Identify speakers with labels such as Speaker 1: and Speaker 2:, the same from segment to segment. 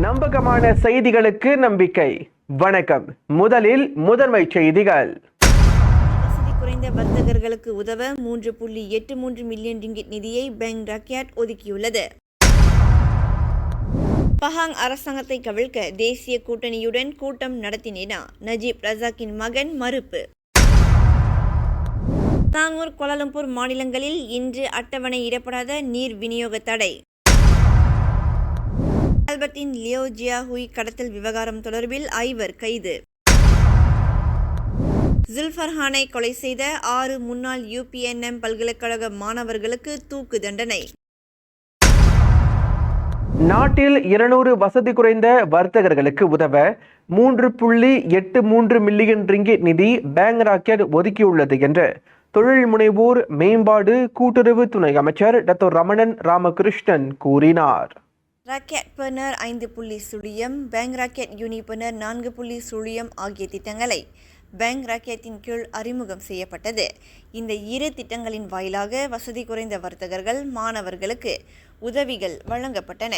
Speaker 1: நம்பகமான செய்திகளுக்கு நம்பிக்கை. வணக்கம். முதலில் முதன்மை செய்திகள்.
Speaker 2: வசதி குறைந்த வர்த்தகர்களுக்கு உதவ மூன்று புள்ளி எட்டு மூன்று மில்லியன் ரிங்கிட் நிதியை பேங்க் ரக்யாட் ஒதுக்கியுள்ளது. பஹாங் அரசாங்கத்தை கவிழ்க்க தேசிய கூட்டணியுடன் கூட்டம் நடத்தினேனா? நஜீப் ரசாக்கின் மகன் மறுப்பு. தாங்கூர் கோலாலம்பூர் மாநிலங்களில் இன்று அட்டவணை இடப்படாத நீர் விநியோக தடை. ஆல்பர்டின் லியோ ஜியாஹுய் கடத்தல் விவகாரம் தொடர்பில் ஐவர் கைது. ஜுல்ஃபர்ஹானை கொலை செய்த ஆறு முன்னாள் யூபிஎன்எம் பல்கலைக்கழக மாணவர்களுக்கு தூக்கு தண்டனை.
Speaker 1: நாட்டில் இருநூறு வசதி குறைந்த வர்த்தகர்களுக்கு உதவ மூன்று புள்ளி எட்டு மூன்று மில்லியன் ரிங்கிட் நிதி பேங்க் ராக்கெட் ஒதுக்கியுள்ளது என்று தொழில் முனைவோர் மேம்பாடு கூட்டுறவு துணை அமைச்சர் டாக்டர் ரமணன் ராமகிருஷ்ணன் கூறினார்.
Speaker 2: ராக்கெட் பர்னர் ஐந்து புள்ளி சுழியம் பேங்க் ராக்கெட் யூனிபர்னர் நான்கு புள்ளி சுழியம் ஆகிய திட்டங்களை பேங்க் ராக்கெட்டின் கீழ் அறிமுகம் செய்யப்பட்டது. இந்த இரு திட்டங்களின் வாயிலாக வசதி குறைந்த வர்த்தகர்கள் மாணவர்களுக்கு உதவிகள் வழங்கப்பட்டன.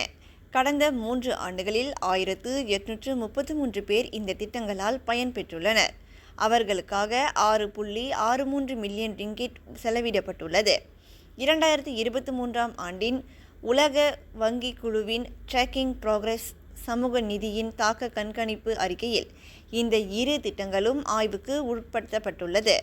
Speaker 2: கடந்த மூன்று ஆண்டுகளில் ஆயிரத்து எட்நூற்று முப்பத்து மூன்று பேர் இந்த திட்டங்களால் பயன்பெற்றுள்ளனர் அவர்களுக்காக ஆறு புள்ளி ஆறு மூன்று மில்லியன் ரிங்கிட் செலவிடப்பட்டுள்ளது. இரண்டாயிரத்து இருபத்தி மூன்றாம் ஆண்டின் உலக வங்கி குழுவின் ட்ராக்கிங் ப்ராக்ரஸ் சமூக நிதியின் தாக்க கண்காணிப்பு அறிக்கையில் இந்த இரு திட்டங்களும் ஆய்வுக்கு உட்படுத்தப்பட்டுள்ளது.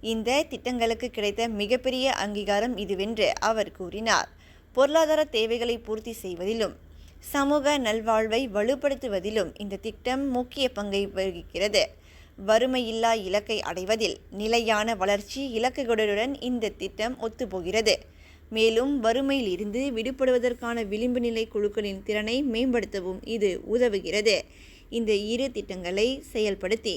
Speaker 2: இந்த திட்டங்களுக்கு கிடைத்த மிகப்பெரிய அங்கீகாரம் இதுவென்று அவர் கூறினார். பொருளாதார தேவைகளை பூர்த்தி செய்வதிலும் சமூக நல்வாழ்வை வலுப்படுத்துவதிலும் இந்த திட்டம் முக்கிய பங்கை வகிக்கிறது. வறுமையில்லா இலக்கை அடைவதில் நிலையான வளர்ச்சி இலக்குகளுடன் இந்த திட்டம் ஒத்துப்போகிறது. மேலும் வறுமையில் இருந்து விடுபடுவதற்கான விளிம்பு நிலை குழுக்களின் திறனை மேம்படுத்தவும் இது உதவுகிறது. இந்த இரு திட்டங்களை செயல்படுத்தி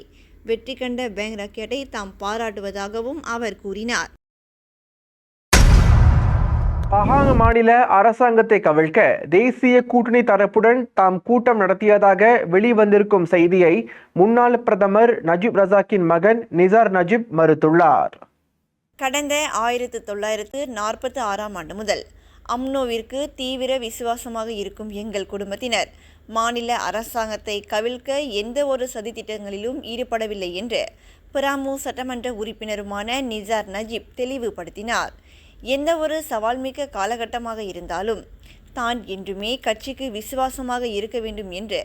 Speaker 2: வெற்றி கண்ட பேங்க் ராக்கெட்டை தாம் பாராட்டுவதாகவும் அவர் கூறினார்.
Speaker 1: பஹாங் மாநில அரசாங்கத்தை கவிழ்க்க தேசிய கூட்டணி தரப்புடன் தாம் கூட்டம் நடத்தியதாக வெளிவந்திருக்கும் செய்தியை முன்னாள் பிரதமர் நஜீப் ரசாக்கின் மகன் நிசார் நஜீப் மறுத்துள்ளார்.
Speaker 2: கடந்த ஆயிரத்து தொள்ளாயிரத்து நாற்பத்தி ஆறாம் ஆண்டு முதல் அம்னோவிற்கு தீவிர விசுவாசமாக இருக்கும் எங்கள் குடும்பத்தினர். மாநில அரசாங்கத்தை கவிழ்க்க எந்த ஒரு சதித்திட்டங்களிலும் ஈடுபடவில்லை என்று பிராமு சட்டமன்ற உறுப்பினருமான நிசார் நஜீப் தெளிவுபடுத்தினார். எந்த ஒரு சவால்மிக்க காலகட்டமாக இருந்தாலும் தான் என்றுமே கட்சிக்கு விசுவாசமாக இருக்க வேண்டும் என்று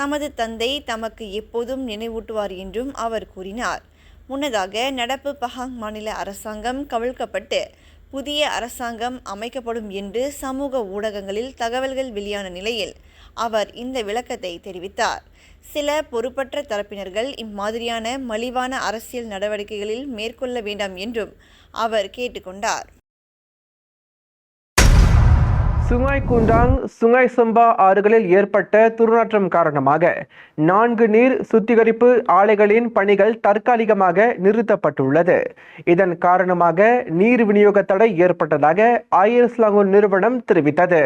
Speaker 2: தமது தந்தை தமக்கு எப்போதும் நினைவூட்டுவார் என்றும் அவர் கூறினார். முன்னதாக நடப்பு பஹாங் மாநில அரசாங்கம் கவிழ்க்கப்பட்டு புதிய அரசாங்கம் அமைக்கப்படும் என்று சமூக ஊடகங்களில் தகவல்கள் வெளியான நிலையில் அவர் இந்த விளக்கத்தை தெரிவித்தார். சில பொறுப்பற்ற தரப்பினர்கள் இம்மாதிரியான மலிவான அரசியல் நடவடிக்கைகளில் மேற்கொள்ள வேண்டாம் என்றும் அவர் கேட்டுக்கொண்டார்.
Speaker 1: சுங்காய் குண்டாங் சுங்காய் சம்பா ஆறுகளில் ஏற்பட்ட துர்நாற்றம் காரணமாக நான்கு நீர் சுத்திகரிப்பு ஆலைகளின் பணிகள் தற்காலிகமாக நிறுத்தப்பட்டுள்ளது. இதன் காரணமாக நீர் விநியோக தடை ஏற்பட்டதாக ஐஎஸ்லாங்கூர் நிறுவனம் தெரிவித்தது.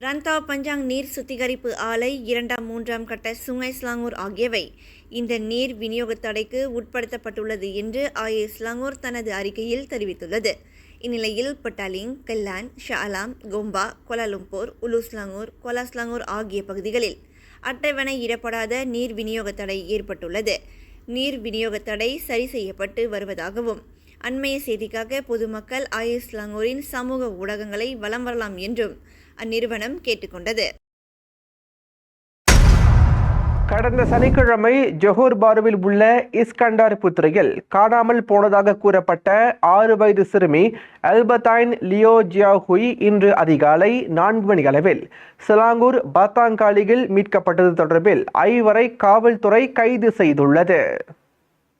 Speaker 2: ரந்தா பஞ்சாங் நீர் சுத்திகரிப்பு ஆலை இரண்டாம் மூன்றாம் கட்ட சுங்கை ஸ்லாங்கூர் ஆகியவை இந்த நீர் விநியோக தடைக்கு உட்படுத்தப்பட்டுள்ளது என்று ஐஎஸ்லாங்கூர் தனது அறிக்கையில் தெரிவித்துள்ளது. இந்நிலையில் பட்டாலிங் கெல்லான் ஷாலாம் கோம்பா கோலாலும்பூர் உலுஸ்லாங்கூர் கோலாஸ்லாங்கூர் ஆகிய பகுதிகளில் அட்டவணை இடப்படாத நீர் விநியோக தடை ஏற்பட்டுள்ளது. நீர் விநியோக தடை சரி செய்யப்பட்டு வருவதாகவும் அண்மைய செய்திக்காக பொதுமக்கள் ஆயுஸ்லாங்கூரின் சமூக ஊடகங்களை வலம் வரலாம் என்றும் அந்நிறுவனம் கேட்டுக்கொண்டது.
Speaker 1: கடந்த சனிக்கிழமை ஜொஹூர் பாருவில் உள்ள இஸ்கண்டார் புத்திரையில் காணாமல் போனதாக கூறப்பட்ட ஆறு வயது சிறுமி அல்பத்தாயின் லியோ ஜியாஹுய் இன்று அதிகாலை நான்கு மணி அளவில் சிலாங்கூர் பாத்தாங்காலியில் மீட்கப்பட்டது தொடர்பில் ஐவரை காவல்துறை கைது செய்துள்ளது.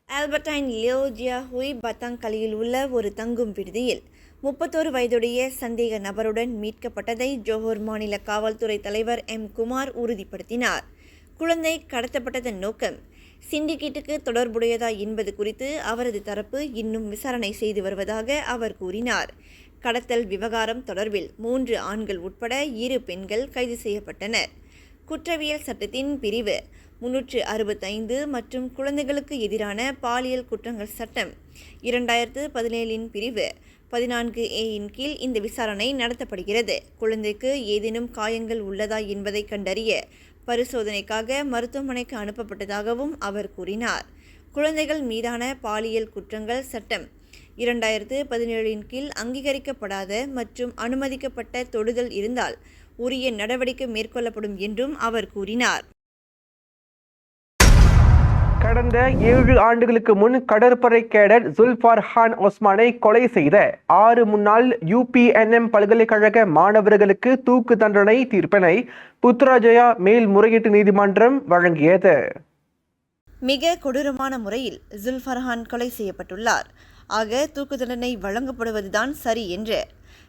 Speaker 2: ஆல்பர்டைன் லியோ ஜியாஹுய் பத்தாங்கலியில் உள்ள ஒரு தங்கும் விடுதியில் முப்பத்தோரு வயதுடைய சந்தேக நபருடன் மீட்கப்பட்டதை ஜோஹர் மாநில காவல்துறை தலைவர் எம் குமார் உறுதிப்படுத்தினார். குழந்தை கடத்தப்பட்டதன் நோக்கம் சிண்டிகேட்டுக்கு தொடர்புடையதா என்பது குறித்து அவரது தரப்பு இன்னும் விசாரணை செய்து வருவதாக அவர் கூறினார். கடத்தல் விவகாரம் தொடர்பில் மூன்று ஆண்கள் உட்பட இரு பெண்கள் கைது செய்யப்பட்டனர். குற்றவியல் சட்டத்தின் பிரிவு முன்னூற்று அறுபத்தைந்து மற்றும் குழந்தைகளுக்கு எதிரான பாலியல் குற்றங்கள் சட்டம் இரண்டாயிரத்து பதினேழின் பிரிவு பதினான்கு ஏயின் கீழ் இந்த விசாரணை நடத்தப்படுகிறது. குழந்தைக்கு ஏதேனும் காயங்கள் உள்ளதா என்பதை கண்டறிய பரிசோதனைக்காக மருத்துவமனைக்கு அனுப்பப்பட்டதாகவும் அவர் கூறினார். குழந்தைகள் மீதான பாலியல் குற்றங்கள் சட்டம் இரண்டாயிரத்து பதினேழின் கீழ் அங்கீகரிக்கப்படாத மற்றும் அனுமதிக்கப்பட்ட தொடுதல் இருந்தால் உரிய நடவடிக்கை மேற்கொள்ளப்படும் என்றும் அவர் கூறினார்.
Speaker 1: கடந்த ஏழு ஆண்டுகளுக்கு முன் கடற்படை கேடர் ஜுல்ஃபார் ஹான் ஒஸ்மானை கொலை செய்த ஆறு முன்னாள் யூபிஎன்எம் பல்கலைக்கழக மாணவர்களுக்கு தூக்கு தண்டனை தீர்ப்பினை புத்ராஜயா மேல்முறையீட்டு நீதிமன்றம் வழங்கியது.
Speaker 2: மிக கொடூரமான முறையில் ஜுல்ஃபர்ஹான் கொலை செய்யப்பட்டுள்ளார். ஆக தூக்கு தண்டனை வழங்கப்படுவதுதான் சரி என்று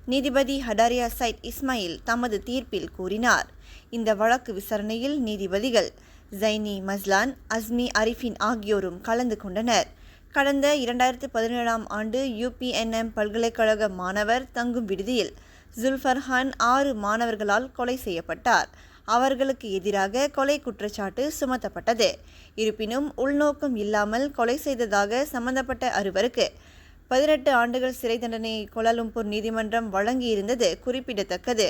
Speaker 2: நீதிபதி ஹடாரியா சைட் இஸ்மாயில் தமது தீர்ப்பில் கூறினார். இந்த வழக்கு விசாரணையில் நீதிபதிகள் ஜைனி மஸ்லான் அஸ்மி அரிஃபின் ஆகியோரும் கலந்து கொண்டனர். கடந்த இரண்டாயிரத்து பதினேழாம் ஆண்டு யூபிஎன்எம் பல்கலைக்கழக மாணவர் தங்கும் விடுதியில் ஜுல்ஃபர்ஹான் ஆறு மாணவர்களால் கொலை செய்யப்பட்டார். அவர்களுக்கு எதிராக கொலை குற்றச்சாட்டு சுமத்தப்பட்டது. இருப்பினும் உள்நோக்கம் இல்லாமல் கொலை செய்ததாக சம்பந்தப்பட்ட அறுவருக்கு பதினெட்டு ஆண்டுகள் சிறை தண்டனையை கோலாலும்பூர் நீதிமன்றம் வழங்கியிருந்தது குறிப்பிடத்தக்கது.